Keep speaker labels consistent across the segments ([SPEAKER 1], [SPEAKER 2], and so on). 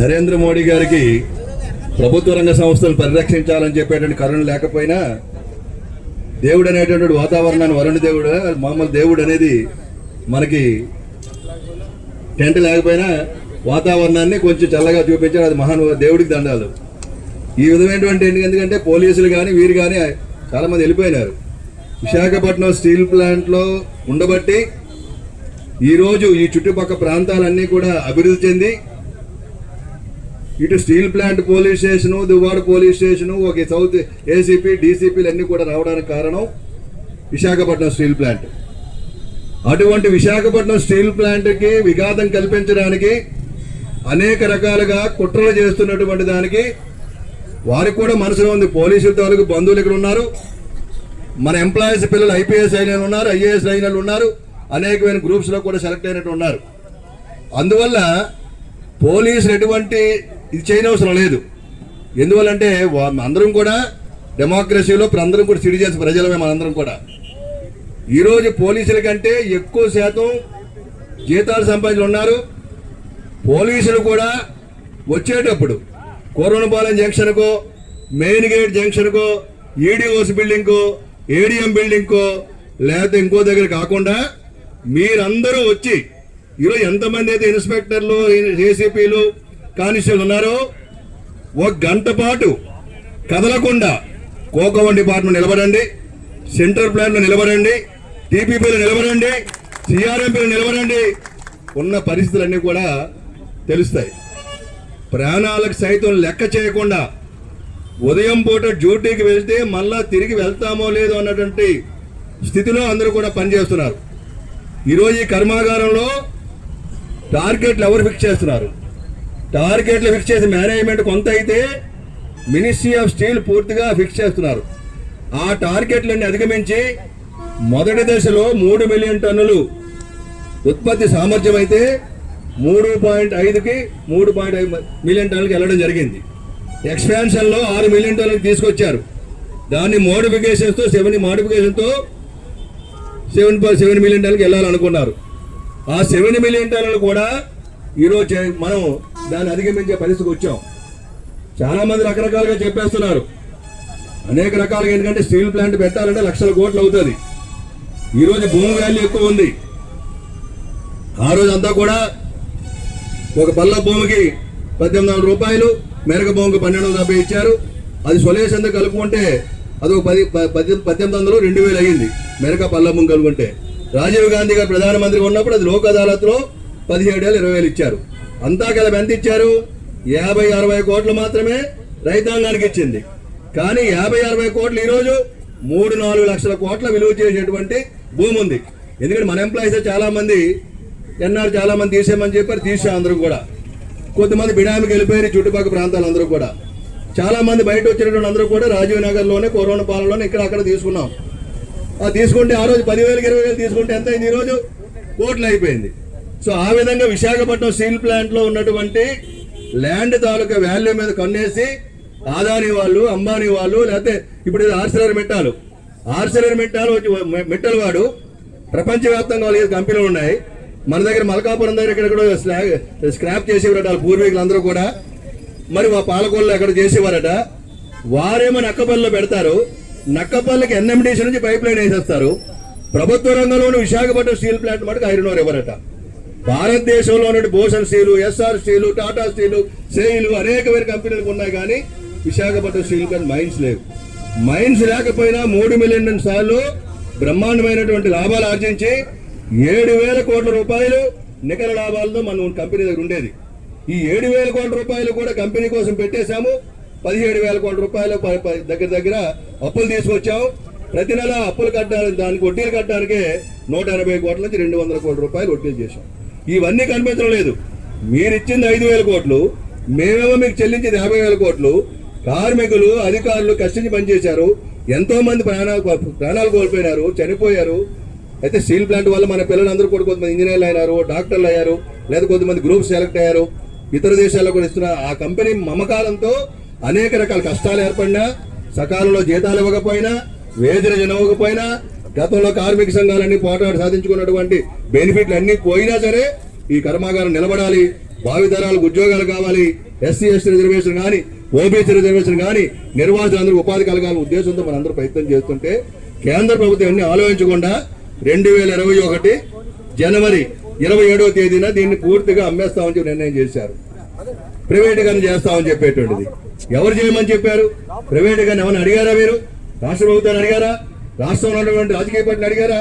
[SPEAKER 1] నరేంద్ర మోడీ గారికి ప్రభుత్వ రంగ సంస్థలు పరిరక్షించాలని చెప్పేటువంటి కరుణ లేకపోయినా దేవుడు అనేటటువంటి వాతావరణాన్ని వరుణ దేవుడు మామూలు దేవుడు అనేది మనకి టెంట్ లేకపోయినా వాతావరణాన్ని కొంచెం చల్లగా చూపించారు. అది మహాను దేవుడికి దండాలు. ఈ విధమైనటువంటి ఎందుకంటే పోలీసులు కానీ వీరు కానీ చాలామంది వెళ్ళిపోయినారు. విశాఖపట్నం స్టీల్ ప్లాంట్లో ఉండబట్టి ఈరోజు ఈ చుట్టుపక్కల ప్రాంతాలన్నీ కూడా అభివృద్ధి చెంది ఇటు steel plant police station Duvvada police station ఒక సౌత్ ఏసీపీ డీసీపీలు అన్నీ కూడా రావడానికి కారణం విశాఖపట్నం స్టీల్ ప్లాంట్. అటువంటి విశాఖపట్నం స్టీల్ ప్లాంట్కి విఘాతం కల్పించడానికి అనేక రకాలుగా కుట్రలు చేస్తున్నటువంటి దానికి వారికి కూడా మనసులో ఉంది. పోలీసుల తాలూకు బంధువులు ఇక్కడ ఉన్నారు. మన ఎంప్లాయీస్ పిల్లలు ఐపీఎస్ అయిన ఉన్నారు ఐఏఎస్ అయిన ఉన్నారు అనేకమైన గ్రూప్స్లో కూడా సెలెక్ట్ అయినట్టు ఉన్నారు. అందువల్ల పోలీసులు ఎటువంటి ఇది చేయనవసరం లేదు. ఎందువల్లంటే అందరం కూడా డెమోక్రసీలో అందరం కూడా సిటిజన్స్ ప్రజలమే మనందరం కూడా. ఈరోజు పోలీసుల కంటే ఎక్కువ శాతం జీతాలు సంపాదించిన ఉన్నారు. పోలీసులు కూడా వచ్చేటప్పుడు కోరణపాలెం జంక్షన్కో మెయిన్ గేట్ జంక్షన్కో ఈడీఓస్ బిల్డింగ్కో ఏడిఎం బిల్డింగ్కో లేకపోతే ఇంకో దగ్గర కాకుండా మీరందరూ వచ్చి ఈరోజు ఎంతమంది అయితే ఇన్స్పెక్టర్లు ఏసీపీలు కానిస్టేబుల్ ఉన్నారో. ఒక గంట పాటు కదలకుండా కోకవన్ డిపార్ట్మెంట్ నిలబడండి సెంట్రల్ ప్లాన్లో నిలబడండి టీపీపీలో నిలబడండి సిఆర్ఎంపీలో నిలబడండి. ఉన్న పరిస్థితులన్నీ కూడా తెలుస్తాయి. ప్రాణాలకు సైతం లెక్క చేయకుండా ఉదయం పూట డ్యూటీకి వెళ్తే మళ్ళా తిరిగి వెళ్తామో లేదో అన్నటువంటి స్థితిలో అందరూ కూడా పనిచేస్తున్నారు. ఈరోజు ఈ కర్మాగారంలో టార్గెట్లు ఎవరు ఫిక్స్ చేస్తున్నారు? టార్గెట్లు ఫిక్స్ చేసే మేనేజ్మెంట్ కొంత అయితే మినిస్ట్రీ ఆఫ్ స్టీల్ పూర్తిగా ఫిక్స్ చేస్తున్నారు. ఆ టార్గెట్లన్నీ అధిగమించి మొదటి దశలో మూడు మిలియన్ టన్నులు ఉత్పత్తి సామర్థ్యం అయితే మూడు పాయింట్ ఐదుకి మూడు పాయింట్ ఐదు మిలియన్ టన్నులకి వెళ్ళడం జరిగింది. ఎక్స్పాన్షన్లో ఆరు మిలియన్ టన్నులకి తీసుకొచ్చారు. దాన్ని మోడిఫికేషన్స్తో సెవెన్ మోడిఫికేషన్తో సెవెన్ పాయింట్ సెవెన్ మిలియన్ టన్నులకి వెళ్ళాలనుకున్నారు. ఆ సెవెన్ మిలియన్ టన్నులు కూడా ఈరోజు మనం దాన్ని అధిగమించే పరిస్థితికి వచ్చాం. చాలా మంది రకరకాలుగా చెప్పేస్తున్నారు. అనేక రకాలుగా ఎందుకంటే స్టీల్ ప్లాంట్ పెట్టాలంటే లక్షల కోట్లు అవుతుంది. ఈరోజు భూమి వాల్యూ ఎక్కువ ఉంది. ఆ రోజు అంతా కూడా ఒక పల్ల భూమికి పద్దెనిమిది వందల రూపాయలు మెరక భూమికి పన్నెండు వందల డెబ్బై ఇచ్చారు. అది సొలేషన్ కలుపుకుంటే అది ఒక పది పద్దెనిమిది పద్దెనిమిది వందలు రెండు వేలు అయ్యింది మెరక పల్ల భూమి కలుపుకుంటే. రాజీవ్ గాంధీ గారు ప్రధానమంత్రిగా ఉన్నప్పుడు అది లోక్ అదాలత్లో పదిహేడు వేలు ఇరవై వేలు ఇచ్చారు. అంతా కలిపి ఎంత ఇచ్చారు? యాభై అరవై కోట్లు మాత్రమే రైతాంగానికి ఇచ్చింది. కానీ యాభై అరవై కోట్లు ఈరోజు మూడు నాలుగు లక్షల కోట్ల విలువ చేసేటువంటి భూమి ఉంది. ఎందుకంటే మన ఎంప్లాయీస్ చాలామంది ఎన్ఆర్ చాలామంది తీసేయమని చెప్పారు తీసాం అందరూ కూడా. కొంతమంది బిడామికి వెళ్ళిపోయారు చుట్టుపక్కల ప్రాంతాలు అందరూ కూడా. చాలామంది బయట వచ్చినటువంటి అందరూ కూడా రాజీవ్ నగర్లోనే కరోనా పాలనలోనే ఇక్కడ అక్కడ తీసుకున్నాం. తీసుకుంటే ఆ రోజు పదివేలకు ఇరవై వేలు తీసుకుంటే ఎంత అయింది ఈరోజు కోట్లు అయిపోయింది. సో ఆ విధంగా విశాఖపట్నం స్టీల్ ప్లాంట్లో ఉన్నటువంటి ల్యాండ్ తాలూకా వాల్యూ మీద కన్నేసి ఆదాని వాళ్ళు అంబానీ వాళ్ళు లేకపోతే ఇప్పుడు ఇది ఆర్సిలర్ మెట్టాలు. ఆర్సిలర్ మెట్టాలు మెట్టలు వాడు. ప్రపంచవ్యాప్తంగా వాళ్ళకి కంపెనీలు ఉన్నాయి. మన దగ్గర మలకాపురం దగ్గర ఇక్కడ కూడా స్లా- స్క్రాప్ చేసేవారట వాళ్ళ పూర్వీకులు అందరూ కూడా. మరి మా పాలకొల్లు ఎక్కడ చేసేవారట. వారేమో నక్కపల్లిలో పెడతారు. నక్కపల్లికి ఎన్ఎండిసి నుంచి పైప్ లైన్ వేసేస్తారు. ప్రభుత్వ రంగంలోని విశాఖపట్నం స్టీల్ ప్లాంట్ మటుకు ఐరన్ ఓర్ ఇవ్వరట. భారతదేశంలో ఉన్న Bhushan steel Essar steel Tata steel SAIL అనేకమైన కంపెనీలు ఉన్నాయి కానీ విశాఖపట్నం స్టీల్ కానీ మైన్స్ లేవు మైన్స్ లేకపోయినా మూడు మిలియన్ సార్లు బ్రహ్మాండమైనటువంటి లాభాలు ఆర్జించి ఏడు వేల కోట్ల రూపాయలు నికర లాభాలతో మనం కంపెనీ దగ్గర ఉండేది. ఈ ఏడు వేల కోట్ల రూపాయలు కూడా కంపెనీ కోసం పెట్టేశాము. పదిహేడు వేల కోట్ల రూపాయలు దగ్గర దగ్గర అప్పులు తీసుకొచ్చాము. ప్రతి నెల అప్పులు కట్టడానికి దానికి వడ్డీలు కట్టడానికే నూట ఎనభై కోట్ల నుంచి రెండు వందల కోట్ల రూపాయలు వడ్డీలు చేశాం. ఇవన్నీ కనిపించడం లేదు. మీరు ఇచ్చింది ఐదు వేల కోట్లు మేమేమో మీకు చెల్లించేది యాభై వేల కోట్లు. కార్మికులు అధికారులు కష్టించి పనిచేశారు. ఎంతో మంది ప్రాణాలు ప్రాణాలు కోల్పోయినారు చనిపోయారు. అయితే స్టీల్ ప్లాంట్ వల్ల మన పిల్లలందరూ కూడా కొంతమంది ఇంజనీర్లు అయ్యారు డాక్టర్లు అయ్యారు లేదా కొంతమంది గ్రూప్స్ సెలెక్ట్ అయ్యారు. ఇతర దేశాల్లో కూడా ఇస్తున్న ఆ కంపెనీ మమకారంతో అనేక రకాల కష్టాలు ఏర్పడినా సకాలంలో జీతాలు ఇవ్వకపోయినా వేదన ఇవ్వకపోయినా గతంలో కార్మిక సంఘాలన్నీ పోటాడు సాధించుకున్నటువంటి బెనిఫిట్లు అన్ని పోయినా సరే ఈ కర్మాగారం నిలబడాలి భావితరాలకు ఉద్యోగాలు కావాలి ఎస్సీ ఎస్టీ రిజర్వేషన్ కానీ ఓబీసీ రిజర్వేషన్ కానీ నిర్వాసితులందరూ ఉపాధి కలగాలని ఉద్దేశంతో మనందరూ ప్రయత్నం చేస్తుంటే కేంద్ర ప్రభుత్వం అన్ని ఆలోచించకుండా రెండు వేల ఇరవై ఒకటి జనవరి ఇరవై ఏడవ తేదీన దీన్ని పూర్తిగా అమ్మేస్తామని చెప్పి నిర్ణయం చేశారు. ప్రైవేటుగానే చేస్తామని చెప్పేటువంటిది. ఎవరు చేయమని చెప్పారు? ప్రైవేటుగానే ఏమైనా అడిగారా మీరు? రాష్ట్ర ప్రభుత్వాన్ని అడిగారా? రాష్ట్రంలో ఉన్నటువంటి రాజకీయ పార్టీలు అడిగారా?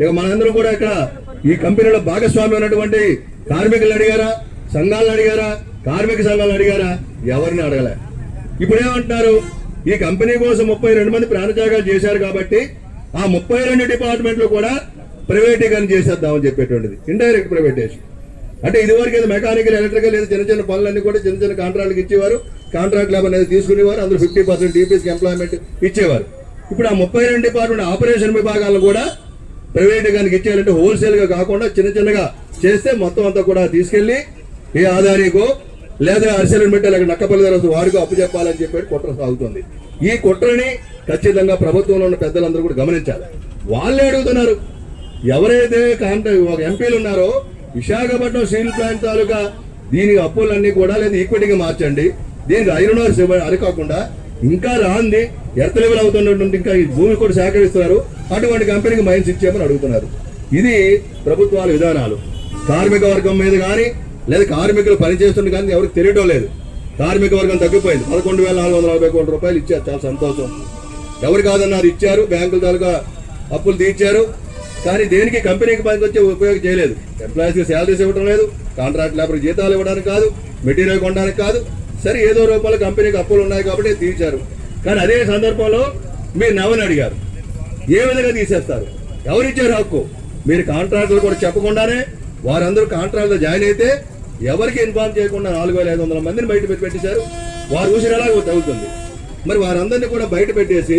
[SPEAKER 1] ఇక మనందరం కూడా ఇక్కడ ఈ కంపెనీలో భాగస్వామి ఉన్నటువంటి కార్మికులు అడిగారా? సంఘాలను అడిగారా? కార్మిక సంఘాలను అడిగారా? ఎవరిని అడగలే. ఇప్పుడు ఏమంటున్నారు? ఈ కంపెనీ కోసం ముప్పై రెండు మంది ప్రాణత్యాగాలు చేశారు కాబట్టి ఆ ముప్పై రెండు డిపార్ట్మెంట్లు కూడా ప్రైవేటీకరణ చేసేద్దామని చెప్పేటువంటిది. ఇండైరెక్ట్ ప్రైవేటేషన్ అంటే ఇదివరకు ఏదో మెకానికల్ ఎలక్ట్రికల్ లేదా చిన్న చిన్న పనులన్నీ కూడా చిన్న చిన్న కాంట్రాక్ట్లకు ఇచ్చేవారు. కాంట్రాక్ట్ లేబర్ అనేది తీసుకునేవారు. అందులో ఫిఫ్టీ పర్సెంట్ టీపీఎస్కి ఎంప్లాయ్మెంట్ ఇచ్చేవారు. ఇప్పుడు ఆ ముప్పై రెండు డిపార్ట్మెంట్ ఆపరేషన్ విభాగాలను కూడా ప్రైవేట్ గానికి ఇచ్చేయాలంటే హోల్సేల్గా కాకుండా చిన్న చిన్నగా చేస్తే మొత్తం అంతా కూడా తీసుకెళ్ళి ఏ ఆదానికో లేదా అరిసెలను పెట్టే లేక నక్కపల్లి దగ్గర వారికి అప్పు చెప్పాలని చెప్పి కుట్ర సాగుతుంది. ఈ కుట్రని ఖచ్చితంగా ప్రభుత్వంలో ఉన్న పెద్దలందరూ కూడా గమనించాలి. వాళ్ళే అడుగుతున్నారు. ఎవరైతే కాంట్రా ఒక ఎంపీలు ఉన్నారో విశాఖపట్నం స్టీల్ ప్లాంట్ తాలూకా దీనికి అప్పులన్నీ కూడా లేదా ఈక్విటీగా మార్చండి. దీనికి ఐరన్ ఓర్స్ అరికాకుండా ఇంకా రాంది ఎర్త్ లెవెల్ అవుతున్నటువంటి ఇంకా ఈ భూమి కూడా సేకరిస్తున్నారు. అటువంటి కంపెనీకి మైన్స్ ఇచ్చేమని అడుగుతున్నారు. ఇది ప్రభుత్వాల విధానాలు. కార్మిక వర్గం మీద కానీ లేదా కార్మికులు పనిచేస్తున్న కానీ ఎవరికి తెలియడం లేదు. కార్మిక వర్గం తగ్గిపోయింది. పదకొండు వేల నాలుగు వందల యాభై కోట్ల రూపాయలు ఇచ్చారు. చాలా సంతోషం. ఎవరు కాదన్నారు ఇచ్చారు. బ్యాంకుల తాలూకా అప్పులు తీర్చారు. కానీ దేనికి కంపెనీకి పనికి వచ్చి ఉపయోగం చేయలేదు. ఎంప్లాయీస్కి శాలరీస్ ఇవ్వడం లేదు. కాంట్రాక్ట్ లేబర్ జీతాలు ఇవ్వడానికి కాదు. మెటీరియల్ కొనడానికి కాదు. సరే ఏదో రూపాయలు కంపెనీకి అప్పులు ఉన్నాయి కాబట్టి తీర్చారు. కానీ అదే సందర్భంలో మీరు నవని అడిగారు. ఏ విధంగా తీసేస్తారు? ఎవరిచ్చారు హక్కు? మీరు కాంట్రాక్టులు కూడా చెప్పకుండానే వారందరూ కాంట్రాక్ట్లో జాయిన్ అయితే ఎవరికి ఇన్ఫార్మ్ చేయకుండా నాలుగు వేల ఐదు వందల మందిని బయట పెట్టి పెట్టేశారు. వారు ఊసిన ఎలాగో తగ్గుతుంది మరి వారందరినీ కూడా బయట పెట్టేసి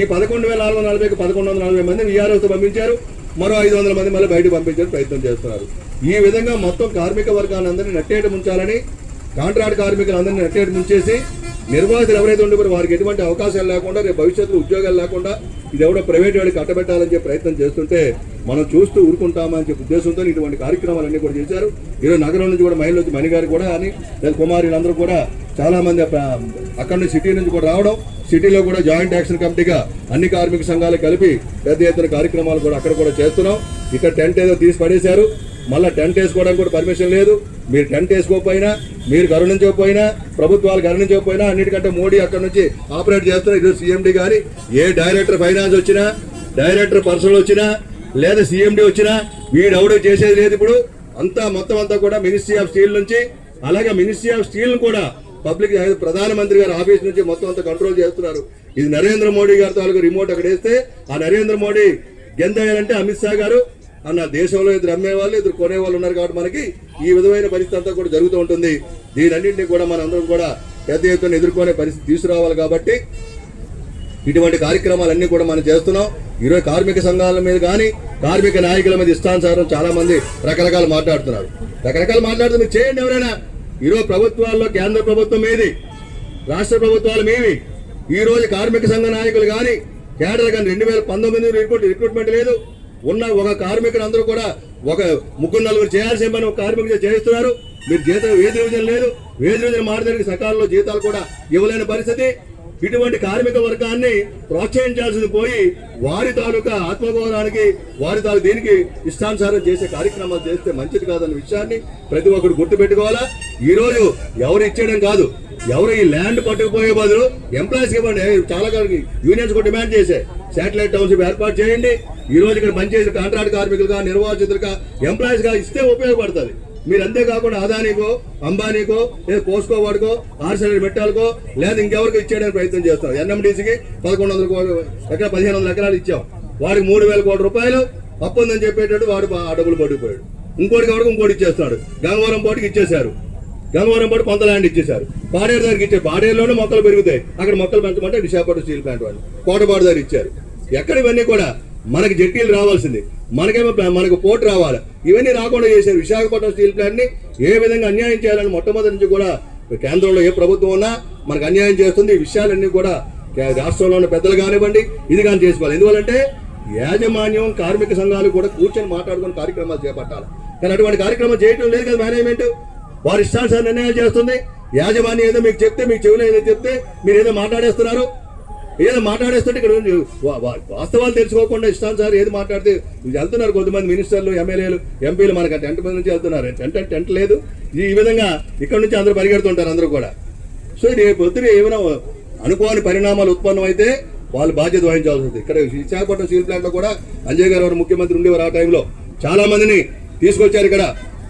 [SPEAKER 1] ఈ పదకొండు వేల నాలుగు వందల నలభైకి పదకొండు వందల నలభై మందిని వీఆర్ఓతో పంపించారు. మరో ఐదు వందల మంది మళ్ళీ బయటకు పంపించే ప్రయత్నం చేస్తున్నారు. ఈ విధంగా మొత్తం కార్మిక వర్గాలందరినీ అందరినీ నట్టేట ముంచాలని కాంట్రాక్ట్ కార్మికులందరినీ నట్టేట ముంచేసి నిర్వాసితులు ఎవరైతే ఉండేవారు వారికి ఎటువంటి అవకాశాలు లేకుండా రేపు భవిష్యత్తులో ఉద్యోగాలు లేకుండా ఇది ఎవడో ప్రైవేట్ వాడికి కట్టబెట్టాలని చెప్పి ప్రయత్నం చేస్తుంటే మనం చూస్తూ ఊరుకుంటామని చెప్పి ఉద్దేశంతో ఇటువంటి కార్యక్రమాలన్నీ కూడా చేశారు. ఈరోజు నగరం నుంచి కూడా మహిళలు వచ్చి మణిగారు కూడా అని లేదా కుమారులందరూ కూడా చాలామంది అక్కడ నుంచి సిటీ నుంచి కూడా రావడం సిటీలో కూడా జాయింట్ యాక్షన్ కమిటీగా అన్ని కార్మిక సంఘాలు కలిపి పెద్ద ఎత్తున కార్యక్రమాలు కూడా అక్కడ కూడా చేస్తున్నాం. ఇక్కడ టెంట్ ఏదో తీసి పడేశారు. మళ్ళీ టెంట్ వేసుకోవడానికి కూడా పర్మిషన్ లేదు. మీరు టెంట్ వేసుకోకపోయినా మీరు గరుణించకపోయినా ప్రభుత్వాలు గమనించకపోయినా అన్నిటికంటే మోడీ అక్కడ నుంచి ఆపరేట్ చేస్తున్నారు ఇది సీఎండి కానీ ఏ డైరెక్టర్ ఫైనాన్స్ వచ్చినా డైరెక్టర్ పర్సనల్ వచ్చినా లేదా సీఎండి వచ్చినా వీడెవడో చేసేది లేదు ఇప్పుడు. అంతా మొత్తం అంతా కూడా మినిస్ట్రీ ఆఫ్ స్టీల్ నుంచి అలాగే మినిస్ట్రీ ఆఫ్ స్టీల్ కూడా పబ్లిక్ ప్రధానమంత్రి గారి ఆఫీస్ నుంచి మొత్తం అంతా కంట్రోల్ చేస్తున్నారు. ఇది నరేంద్ర మోడీ గారి తాలూకు రిమోట్ అక్కడ వేస్తే ఆ నరేంద్ర మోడీ గెంతయ్యాలంటే అమిత్ షా గారు అన్న దేశంలో ఇద్దరు అమ్మేవాళ్ళు ఇద్దరు కొనేవాళ్ళు ఉన్నారు కాబట్టి మనకి ఈ విధమైన పరిస్థితి అంతా కూడా జరుగుతూ ఉంటుంది. దీనన్నింటినీ కూడా మనందరం కూడా పెద్ద ఎత్తున ఎదుర్కొనే పరిస్థితి తీసుకురావాలి కాబట్టి ఇటువంటి కార్యక్రమాలన్నీ కూడా మనం చేస్తున్నాం. ఈరోజు కార్మిక సంఘాల మీద కానీ కార్మిక నాయకుల మీద ఇష్టానుసారం చాలా మంది రకరకాలు మాట్లాడుతున్నారు. రకరకాలు మాట్లాడుతూ మీరు చేయండి ఎవరైనా. ఈరోజు ప్రభుత్వాల్లో కేంద్ర ప్రభుత్వం ఏది? రాష్ట్ర ప్రభుత్వాలు మేవి ఈ రోజు కార్మిక సంఘ నాయకులు కానీ కేడర్ కానీ రెండు వేల పంతొమ్మిది రిక్రూట్ రిక్రూట్మెంట్ లేదు. ఉన్న ఒక కార్మికుడు అందరూ కూడా ఒక ముగ్గురు నలుగురు చేయాల్సిన పని ఒక కార్మికుడు చేస్తున్నారు మీరు జీతం వేది రోజులు లేదు. వేది రోజులు మారడానికి సకాలంలో జీతాలు కూడా ఇవ్వలేని పరిస్థితి. ఇటువంటి కార్మిక వర్గాన్ని ప్రోత్సహించాల్సింది పోయి వారి తాలూకా ఆత్మగౌరవానికి వారి తాలూ దీనికి ఇష్టానుసారం చేసే కార్యక్రమాలు చేస్తే మంచిది కాదన్న విషయాన్ని ప్రతి ఒక్కరు గుర్తుపెట్టుకోవాలా. ఈరోజు ఎవరు ఇచ్చేయడం కాదు. ఎవరు ఈ ల్యాండ్ పట్టుకుపోయే బదులు ఎంప్లాయీస్ ఇవ్వండి. చాలా యూనియన్స్ కూడా డిమాండ్ చేసే శాటిలైట్ టౌన్షిప్ ఏర్పాటు చేయండి. ఈ రోజు ఇక్కడ పనిచేసే కాంట్రాక్ట్ కార్మికులుగా నిర్వాసితులుగా ఎంప్లాయీస్గా ఇస్తే ఉపయోగపడుతుంది. మీరు అంతేకాకుండా అదానికో అంబానీకో లేదా కోసుకో వాడుకో ఆర్సెల్ పెట్టాలకో లేదా ఇంకెవరికి ఇచ్చేయడానికి ప్రయత్నం చేస్తాం ఎన్ఎండిసికి పదకొండు వందల ఎక్కడ పదిహేను వందల ఎకరాలు ఇచ్చాం. వాడికి మూడు వేల కోట్ల రూపాయలు అప్పుందని చెప్పేటట్టు వాడు ఆ డబ్బులు పడిపోయాడు. ఇంకోటికి ఎవరికి ఇంకోటి ఇచ్చేస్తాడు. గంగవరం పోటీకి ఇచ్చేశారు. గంగవరం పాటు కొంత ల్యాండ్ ఇచ్చేశారు. పాడేరు దగ్గరికి ఇచ్చే పాడేరులోనే మొక్కలు పెరుగుతాయి. అక్కడ మొక్కలు పెంచమంటే విశాఖపట్నం స్టీల్ ప్లాంట్ వాళ్ళు. కోటపాడు దగ్గర ఇచ్చారు. ఎక్కడ ఇవన్నీ కూడా మనకి జట్టీలు రావాల్సింది. మనకేమో మనకు పోటు రావాలి. ఇవన్నీ రాకుండా చేశారు విశాఖపట్నం స్టీల్ ప్లాంట్ని ఏ విధంగా అన్యాయం చేయాలని మొట్టమొదటి నుంచి కూడా కేంద్రంలో ఏ ప్రభుత్వం ఉన్నా మనకు అన్యాయం చేస్తుంది. ఈ విషయాలన్నీ కూడా రాష్ట్రంలో ఉన్న పెద్దలు కానివ్వండి ఇది కానీ చేసుకోవాలి. ఎందువల్లంటే యాజమాన్యం కార్మిక సంఘాలు కూడా కూర్చొని మాట్లాడుకుని కార్యక్రమాలు చేపట్టాలి. కానీ అటువంటి కార్యక్రమం చేయటం లేదు కదా మేనేజ్మెంట్. వారి ఇష్టానుసార నిర్ణయాలు చేస్తుంది. యాజమాన్యం ఏదో మీకు చెప్తే మీకు చెవిలో ఏదో చెప్తే మీరు ఏదో మాట్లాడేస్తున్నారు. ఏదో మాట్లాడేస్తుంటే ఇక్కడ వాస్తవాలు తెలుసుకోకుండా ఇష్టానుసారం ఏది మాట్లాడితే వెళ్తున్నారు కొంతమంది మినిస్టర్లు ఎమ్మెల్యేలు ఎంపీలు మనకు టెంట్ మీద నుంచి వెళ్తున్నారు. టెంట్ అంటే టెంట్ లేదు. ఈ విధంగా ఇక్కడ నుంచి అందరూ పరిగెడుతుంటారు అందరూ కూడా. సో రేపు పొద్దున ఏమైనా అనుకోని పరిణామాలు ఉత్పన్నం అయితే వాళ్ళు బాధ్యత వహించాల్సి ఉంది ఇక్కడ విశాఖపట్నం స్టీల్ ప్లాంట్లో కూడా అంజయ్ గారు వారు ముఖ్యమంత్రి ఉండేవారు ఆ టైంలో చాలా మందిని తీసుకొచ్చారు ఇక్కడ.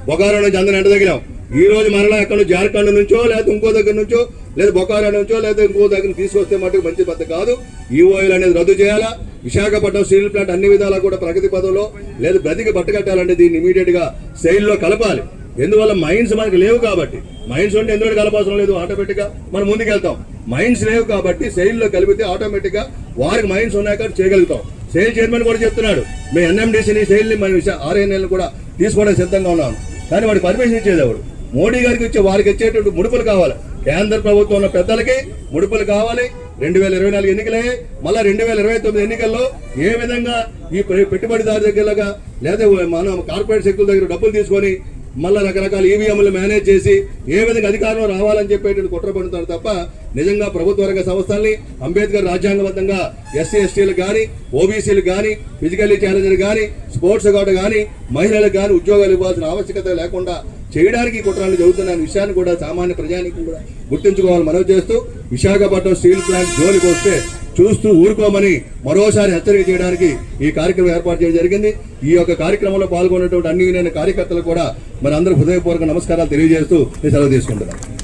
[SPEAKER 1] బొకారో నుంచి అందరిని ఎండ తగిలాం ఈ రోజు మరలా ఎక్కడ జార్ఖండ్ నుంచో లేకపోతే ఇంకో దగ్గర నుంచో లేదా బొకారో నుంచో లేదా ఇంకో దగ్గర తీసుకొస్తే మటుకు మంచి పద్ధతి కాదు. ఈ అనేది రద్దు చేయాలా? విశాఖపట్నం స్టీల్ ప్లాంట్ అన్ని విధాలా కూడా ప్రగతి పదంలో లేదా బ్రతికి పట్టుకట్టాలంటే దీన్ని ఇమీడియట్గా సెయిల్ కలపాలి. ఎందువల్ల మైండ్స్ మనకి లేవు కాబట్టి? మైండ్స్ ఉంటే ఎందుకు కలపాల్సిన లేదు? ఆటోమేటిక్గా మనం ముందుకెళ్తాం. మైండ్స్ లేవు కాబట్టి సెయిల్లో కలిపితే ఆటోమేటిక్గా వారికి మైండ్స్ ఉన్నాయి కాబట్టి చేయగలుగుతాం. సెయిల్ చైర్మన్ కూడా చెప్తున్నాడు మేము ఎన్ఎండిసిని సెయిల్ని మన ఆర్ఎన్ఎల్ కూడా తీసుకోవడానికి సిద్ధంగా ఉన్నాను. కానీ వాడికి పర్మిషన్ ఇచ్చేది ఎవరు? మోడీ గారికి ఇచ్చే వారికి ఇచ్చేటువంటి ముడుపులు కావాలి. కేంద్ర ప్రభుత్వం ఉన్న పెద్దలకి ముడుపులు కావాలి. రెండు వేల ఇరవై నాలుగు ఎన్నికలే. మళ్ళీ రెండు వేల ఇరవై తొమ్మిది ఎన్నికల్లో ఏ విధంగా ఈ పెట్టుబడిదారు దగ్గరగా లేదా మనం కార్పొరేట్ శక్తుల దగ్గర డబ్బులు తీసుకొని మళ్ళీ రకరకాల ఈవీఎంలు మేనేజ్ చేసి ఏ విధంగా అధికారం రావాలని చెప్పేటువంటి కుట్ర పడుతున్నారు తప్ప నిజంగా ప్రభుత్వ రంగ సంస్థల్ని అంబేద్కర్ రాజ్యాంగబద్ధంగా ఎస్సీ ఎస్టీలు కానీ ఓబీసీలు కానీ ఫిజికల్లీ ఛాలెంజ్లు కానీ స్పోర్ట్స్ గార్డు కానీ మహిళలకు కానీ ఉద్యోగాలు ఇవ్వాల్సిన ఆవశ్యకత లేకుండా చేయడానికి ఈ కుట్రలు జరుగుతున్న విషయాన్ని కూడా సామాన్య ప్రజానికి కూడా గుర్తుంచుకోవాలని మనవి చేస్తూ విశాఖపట్నం స్టీల్ ప్లాంట్ జోలికి వస్తే చూస్తూ ఊరుకోమని మరోసారి హెచ్చరిక చేయడానికి ఈ కార్యక్రమం ఏర్పాటు చేయడం జరిగింది. ఈ యొక్క కార్యక్రమంలో పాల్గొన్నటువంటి అన్ని కార్యకర్తలు కూడా మరి అందరూ హృదయపూర్వక నమస్కారాలు తెలియజేస్తూ నేను సెలవు తీసుకుంటున్నాను